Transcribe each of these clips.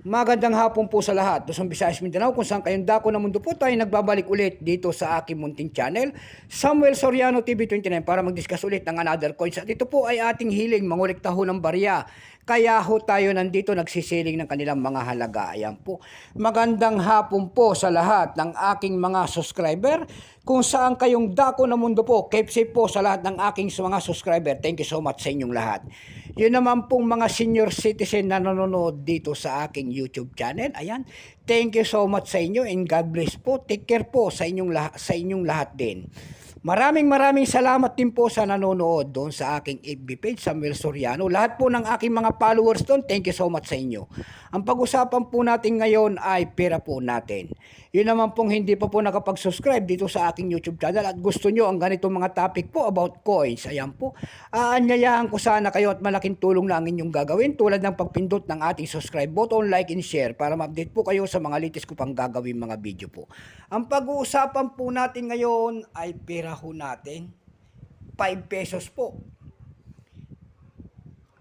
Magandang hapon po sa lahat. Luzon, Visayas, Mindanao kung saan kayong dako ng mundo po tayo nagbabalik ulit dito sa aking munting channel, Samuel Soriano TV29 para mag-discuss ulit ng another coins. At ito po ay ating hiling mangulikta ho ng barya. Kaya ho tayo nandito nagsisiling ng kanilang mga halaga. Ayan po. Magandang hapon po sa lahat ng aking mga subscriber. Kung saan kayong dako ng mundo po, keep safe po sa lahat ng aking mga subscriber. Thank you so much sa inyong lahat. Yun naman pong mga senior citizen na nanonood dito sa aking YouTube channel. Ayan. Thank you so much sa inyo and God bless po. Take care po sa inyong lahat, sa inyong lahat din. Maraming maraming salamat din po sa nanonood doon sa aking FB page, Samuel Soriano. Lahat po ng aking mga followers doon, thank you so much sa inyo. Ang pag-usapan po natin ngayon ay pera po natin. Yun naman pong hindi pa po nakapag-subscribe dito sa aking YouTube channel at gusto nyo ang ganitong mga topic po about coins. Ayan po. Aanyayahan ko sana kayo at malaking tulong na ang inyong gagawin tulad ng pagpindot ng ating subscribe button, like and share para ma-update po kayo sa mga latest ko pang gagawin mga video po. Ang pag-uusapan po natin ngayon ay pera ho natin. 5 pesos po.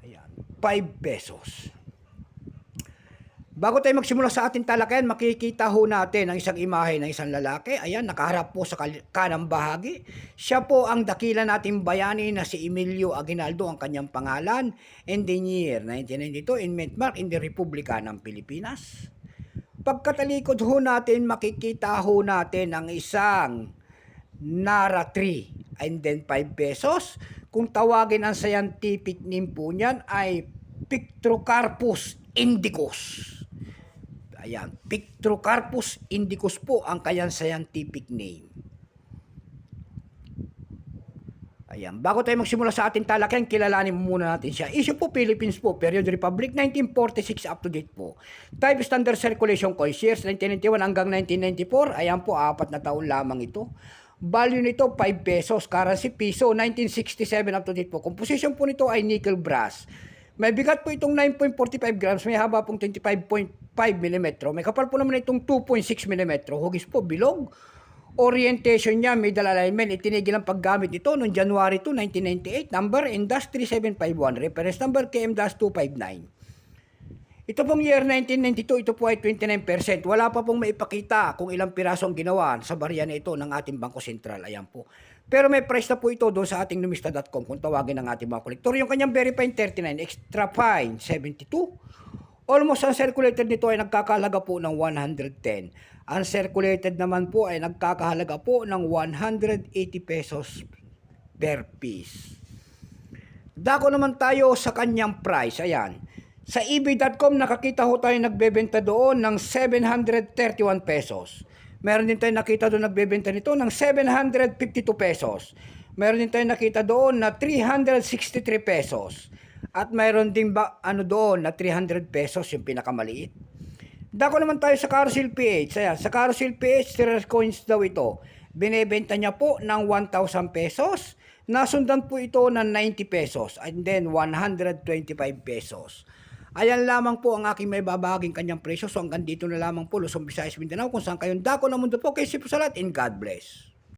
Ayan, 5 pesos. Bago tayo magsimula sa ating talakayan, makikita ho natin ang isang imahe ng isang lalaki. Ayan, nakaharap po sa kanang bahagi. Siya po ang dakila nating bayani na si Emilio Aguinaldo, ang kanyang pangalan. In the year 1992, in Midmark, in the Republika ng Pilipinas. Pagkatalikod ho natin, makikita ho natin ang isang Nara 3 and then 5 pesos. Kung tawagin ang scientific name po niyan ay Pictrocarpus indicus. Ayan, Pictrocarpus indicus po ang kanyang scientific name. Ayan, bago tayo magsimula sa ating talakayan, kilalanin muna natin siya. Issue po Philippines po, Period Republic 1946 up to date po. Type Standard Circulation Coins, years 1991 hanggang 1994. Ayan po, apat na taon lamang ito. Value nito 5 pesos, currency piso 1967 up to date po. Composition po nito ay nickel brass. May bigat po itong 9.45 grams, may haba pong 25.5 mm. May kapal po naman itong 2.6 mm. Hugis po, bilog. Orientation niya, dala alignment. Itinigil ang paggamit nito noong January 2, 1998. Number, Indus 3751. Reference number, KM-259. Ito pong year 1992, ito po ay 29%. Wala pa pong maipakita kung ilang piraso ang ginawa sa barya na ito ng ating Bangko Sentral. Ayan po. Pero may price na po ito doon sa ating numista.com kung tawagin ng ating mga kolektor. Yung kanyang very fine 39, extra fine 72. Almost ang circulated nito ay nagkakahalaga po ng 110. Uncirculated naman po ay nagkakahalaga po ng 180 pesos per piece. Dako naman tayo sa kanyang price. Ayan. Sa ebay.com nakakita ho tayo nagbebenta doon ng 731 pesos. Meron din tayo nakita doon nagbebenta nito ng 752 pesos. Meron din tayo nakita doon na 363 pesos. At mayroon din ba ano doon na 300 pesos yung pinakamaliit. Dako naman tayo sa Carousel PH. Ayan, sa Carousel PH, rare coins daw ito. Binebenta niya po ng 1,000 pesos. Nasundan po ito ng 90 pesos and then 125 pesos. Ayan lamang po ang aking may babaging kanyang presyo. So hanggang dito na lamang po, Luzon, Visayas, Mindanao, kung saan kayong dako ng mundo po. Kay po sa lahat and God bless.